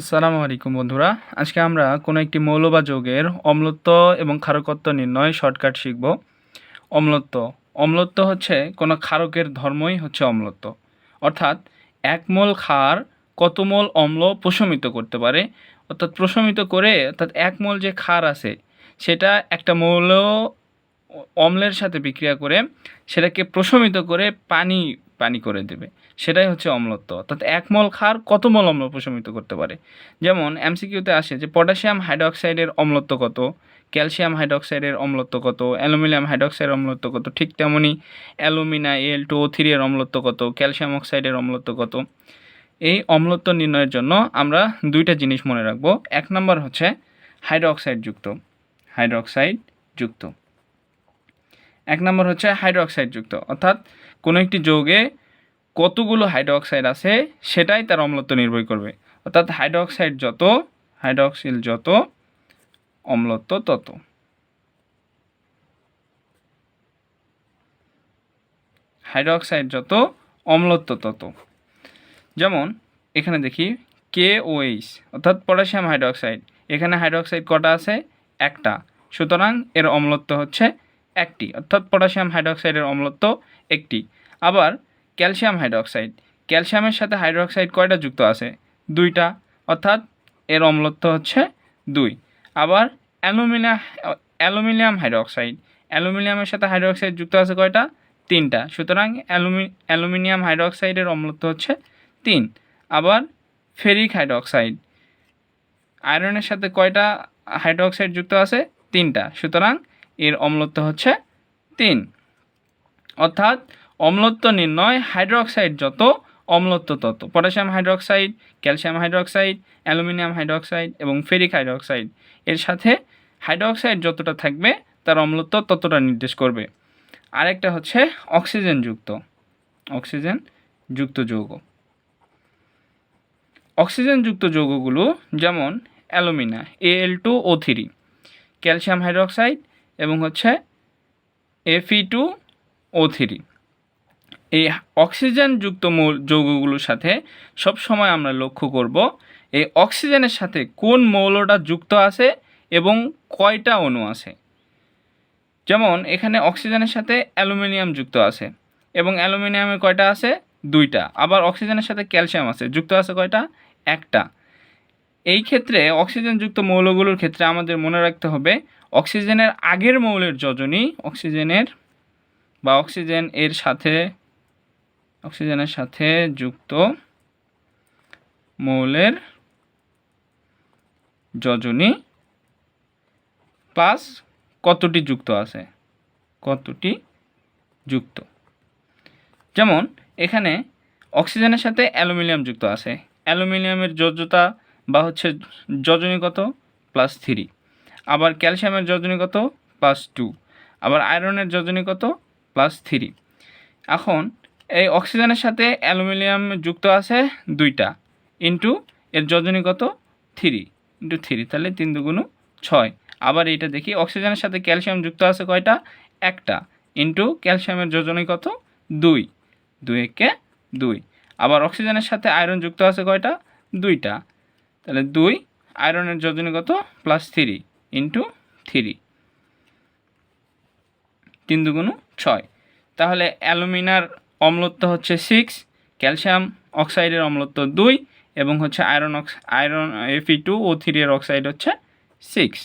আসসালামু আলাইকুম বন্ধুরা। আজকে আমরা কোনো একটি মৌল বা যৌগের অম্লত্ব এবং ক্ষারকত্ব নির্ণয় শর্টকাট শিখব। অম্লত্ব। অম্লত্ব হচ্ছে কোনো ক্ষারকের ধর্মই হচ্ছে অম্লত্ব। অর্থাৎ এক মোল ক্ষার কত মোল অম্ল প্রশমিত করতে পারে? অর্থাৎ প্রশমিত করে অর্থাৎ এক মোল যে ক্ষার আছে, সেটা একটা মৌল অম্লের সাথে বিক্রিয়া করে সেটাকে প্রশমিত করে পানি পানি করে দেবে। সেটাই হচ্ছে অম্লত্ব। অর্থাৎ এক মোল ক্ষার কত মল অম্ল প্রশমিত করতে পারে? যেমন এমসিকিউতে আসে যে পটাশিয়াম হাইড্রোক্সাইডের অম্লত্ব কত, ক্যালসিয়াম হাইড্রোক্সাইডের অম্লত্ব কত, অ্যালুমিনিয়াম হাইড্রোক্সাইডের অম্লত্ব কত, ঠিক তেমনই alumina L two O three এর অম্লত্ব কত, ক্যালসিয়াম অক্সাইডের অম্লত্ব কত। এই অম্লত্ব নির্ণয়ের জন্য আমরা দুইটা জিনিস মনে রাখব। এক নম্বর হচ্ছে হাইড্রোক্সাইড যুক্ত। যুক্ত। এক নম্বর হচ্ছে হাইড্রোক্সাইড যুক্ত। অর্থাৎ কোনো একটি যৌগে কতগুলো হাইড্রোক্সাইড আছে সেটাই তার অম্লত্ব নির্ভর করবে। অর্থাৎ হাইড্রোক্সাইড যত, হাইড্রোক্সিল যত, অম্লত্ব তত। হাইড্রোক্সাইড যত, অম্লত্ব তত। যেমন এখানে দেখি কে ওএইচ অর্থাৎ পটাশিয়াম হাইড্রোক্সাইড। এখানে হাইড্রোক্সাইড কটা আছে? একটা। সুতরাং এর অম্লত্ব হচ্ছে একটি, অর্থাৎ পটাশিয়াম হাইড্রোক্সাইডের অম্লত্ব একটি। আবার ক্যালসিয়াম হাইড্রোক্সাইড। ক্যালসিয়ামের সাথে হাইড্রোক্সাইড কয়টা যুক্ত আছে? দুইটা, অর্থাৎ এর অম্লত্ব হচ্ছে দুই। আবার অ্যালুমিনিয়াম অ্যালুমিনিয়াম হাইড্রোক্সাইড। অ্যালুমিনিয়ামের সাথে হাইড্রোক্সাইড যুক্ত আছে কয়টা? তিনটা। সুতরাং অ্যালুমি, অ্যালুমিনিয়াম হাইড্রোক্সাইডের অম্লত্ব হচ্ছে তিন। আবার ফেরিক হাইড্রোক্সাইড। আয়রনের সাথে কয়টা হাইড্রোক্সাইড যুক্ত আছে? তিনটা। সুতরাং এর অম্লত্ব হচ্ছে তিন। অর্থাৎ অম্লত্ব নির্ণয় হাইড্রোক্সাইড যত অম্লত্ব তত। Potassium hydroxide, calcium hydroxide, aluminium hydroxide এবং ফেরিক হাইড্রোক্সাইড এর সাথে হাইড্রোক্সাইড যতটা থাকবে তার অম্লত্ব ততটা নির্দেশ করবে। আরেকটা হচ্ছে অক্সিজেন যুক্ত অক্সিজেন যুক্ত যৌগ। অক্সিজেন যুক্ত যৌগগুলো যেমন alumina L two O three, calcium hydroxide এবং হচ্ছে এফি টু ও থ্রি এই অক্সিজেনযুক্ত মৌল যৌগগুলোর সাথে সব সময় আমরা লক্ষ্য করব এই অক্সিজেনের সাথে কোন মৌলটা যুক্ত আছে এবং কয়টা অণু আছে। যেমন এখানে অক্সিজেনের সাথে অ্যালুমিনিয়াম যুক্ত আছে এবং অ্যালুমিনিয়ামের কয়টা আছে? দুইটা। আবার অক্সিজেনের সাথে ক্যালসিয়াম আছে। যুক্ত আছে কয়টা? একটা। এই ক্ষেত্রে অক্সিজেনযুক্ত মৌলগুলোর ক্ষেত্রে আমাদের মনে রাখতে হবে, অক্সিজেনের আগের মৌলের যোজনী অক্সিজেনের বা অক্সিজেন এর সাথে, অক্সিজেনের সাথে যুক্ত মৌলের যোজনী প্লাস কতটি যুক্ত আছে? কতটি যুক্ত? যেমন, এখানে অক্সিজেনের সাথে অ্যালুমিনিয়াম যুক্ত আছে। অ্যালুমিনিয়ামের যোজ্যতা বা হচ্ছে যোজনী কত প্লাস থ্রি আবার ক্যালসিয়ামের যোজনী কত প্লাস টু আবার আয়রনের যোজনী কত প্লাস থ্রি এখন এই অক্সিজেনের সাথে অ্যালুমিনিয়াম যুক্ত আছে দুইটা। ইন্টু এর যোজনী কত থ্রি ইন্টু থ্রি তাহলে তিন দুগুণ ছয়। আবার এইটা দেখি অক্সিজেনের সাথে ক্যালসিয়াম যুক্ত আছে কয়টা? একটা। ইন্টু ক্যালসিয়ামের যোজনী কত দুই। দুই একে দুই। আবার অক্সিজেনের সাথে আয়রন যুক্ত আছে কয়টা? দুইটা। তাহলে দুই আয়রনের যোজনী কত? প্লাস থ্রি ইন্টু থ্রি তিন দুগুণ ছয়। তাহলে অ্যালুমিনার অম্লত্ব হচ্ছে সিক্স ক্যালসিয়াম অক্সাইডের অম্লত্ব দুই এবং হচ্ছে আয়রন অক্স, আয়রন এফি টু ও থ্রি এর অক্সাইড হচ্ছে সিক্স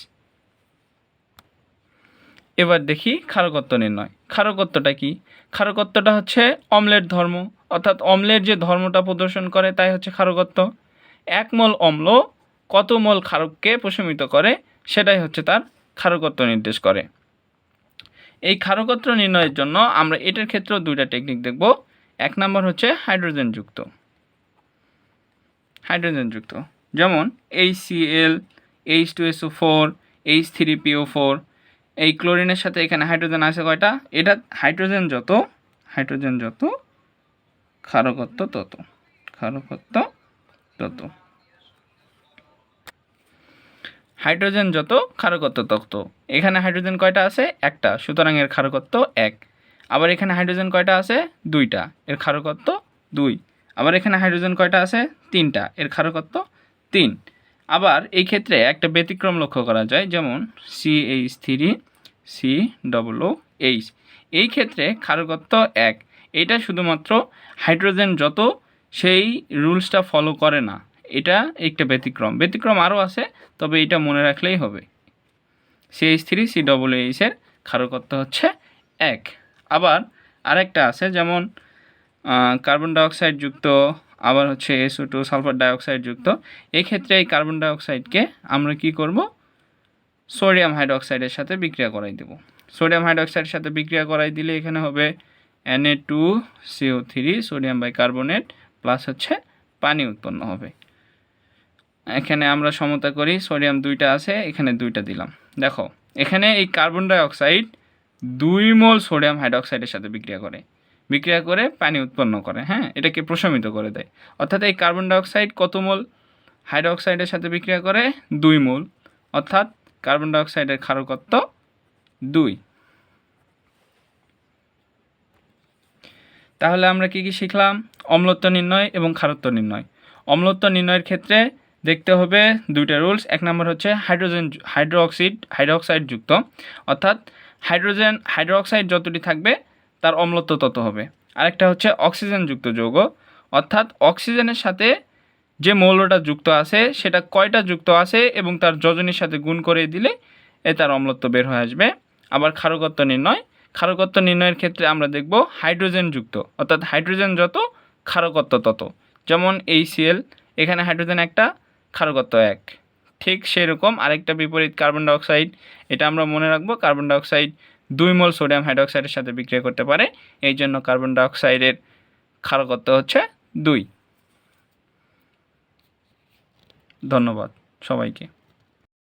এবার দেখি ক্ষারকত্ব নির্ণয়। ক্ষারকত্বটা কি? ক্ষারকত্বটা হচ্ছে অম্লের ধর্ম। অর্থাৎ অম্লের যে ধর্মটা প্রদর্শন করে, তাই হচ্ছে ক্ষারকত্ব। এক মোল অম্ল কত মোল ক্ষারককে প্রশমিত করে সেটাই হচ্ছে তার ক্ষারকত্ব নির্দেশ করে। এই ক্ষারকত্ব নির্ণয়ের জন্য আমরা এটার ক্ষেত্রেও দুইটা টেকনিক দেখব। এক নম্বর হচ্ছে হাইড্রোজেন যুক্ত হাইড্রোজেন যুক্ত যেমন H C L H two S O four H three P O four এই ক্লোরিনের সাথে এখানে হাইড্রোজেন আছে কয়টা? এটা হাইড্রোজেন যত হাইড্রোজেন যত, ক্ষারকত্ব তত। ক্ষারকত্ব তত। হাইড্রোজেন যত, ক্ষারকত্ব তত। এখানে হাইড্রোজেন কয়টা আছে? একটা। সুতরাং এর ক্ষারকত্ব এক। আবার এখানে হাইড্রোজেন কয়টা আছে? দুইটা। এর ক্ষারকত্ব দুই। আবার এখানে হাইড্রোজেন কয়টা আছে? তিনটা। এর ক্ষারকত্ব তিন। আবার এই ক্ষেত্রে একটা ব্যতিক্রম লক্ষ্য করা যায়, যেমন C H three C double O H এই ক্ষেত্রে ক্ষারকত্ব এক। এটা শুধুমাত্র হাইড্রোজেন যত সেই রুলসটা ফলো করে না। এটা একটা ব্যতিক্রম। ব্যতিক্রম আরও আছে, তবে এটা মনে রাখলেই হবে। সিএইচ থ্রি সি ডবল এইচের ক্ষারকত্ব হচ্ছে এক। আবার আরেকটা আছে, যেমন কার্বন ডাইঅক্সাইড যুক্ত, আবার হচ্ছে এসও টু সালফার ডাইঅক্সাইড যুক্ত। এই ক্ষেত্রে এই কার্বন ডাইঅক্সাইডকে আমরা কি করব? সোডিয়াম হাইড্রোক্সাইডের সাথে বিক্রিয়া করাই দেব। সোডিয়াম হাইড্রোক্সাইডের সাথে বিক্রিয়া করাই দিলে এখানে হবে N A two C O three sodium bicarbonate plus হচ্ছে পানি উৎপন্ন হবে। এখানে আমরা সমতা করি, সোডিয়াম দুইটা আছে, এখানে দুইটা দিলাম। দেখো, এখানে এই কার্বন ডাইঅক্সাইড দুই মোল সোডিয়াম হাইড্রোক্সাইডের সাথে বিক্রিয়া করে। বিক্রিয়া করে পানি উৎপন্ন করে হ্যাঁ? এটাকে প্রশমিত করে দেয়। অর্থাৎ এই কার্বন ডাইঅক্সাইড কত মোল? হাইড্রোক্সাইডের সাথে বিক্রিয়া করে দুই মোল। অর্থাৎ কার্বন ডাইঅক্সাইডের ক্ষারকত্ব দুই। তাহলে আমরা কি কি শিখলাম? অম্লত্ব নির্ণয় এবং ক্ষারত্ব নির্ণয়। অম্লত্ব নির্ণয়ের ক্ষেত্রে দেখতে হবে দুইটা রুলস। এক নম্বর হচ্ছে হাইড্রোজেন হাইড্রোক্সিড হাইড্রোক্সাইড যুক্ত অর্থাৎ হাইড্রোজেন হাইড্রোক্সাইড যতটি থাকবে, তার অম্লত্ব তত হবে। আরেকটা হচ্ছে অক্সিজেন যুক্ত যৌগ। অর্থাৎ অক্সিজেনের সাথে যে মৌলটা যুক্ত আছে, সেটা কয়টা যুক্ত আছে এবং তার যজনের সাথে গুণ করে দিলে এ তার অম্লত্ব বের হয়ে আসবে। আবার ক্ষারকত্ব নির্ণয় ক্ষারকত্ব নির্ণয়ের ক্ষেত্রে আমরা দেখব হাইড্রোজেন যুক্ত অর্থাৎ হাইড্রোজেন যত, ক্ষারকত্ব তত। যেমন এই সিএল এখানে হাইড্রোজেন একটা, ক্ষারকত্ব এক। ঠিক সেরকম আরেকটা বিপরীত কার্বন ডাইঅক্সাইড এটা আমরা মনে রাখব কার্বন ডাইঅক্সাইড দুই মোল সোডিয়াম হাইড্রোক্সাইডের সাথে বিক্রিয়া করতে পারে এই জন্য কার্বন ডাইঅক্সাইডের ক্ষারকত্ব হচ্ছে দুই। ধন্যবাদ সবাইকে।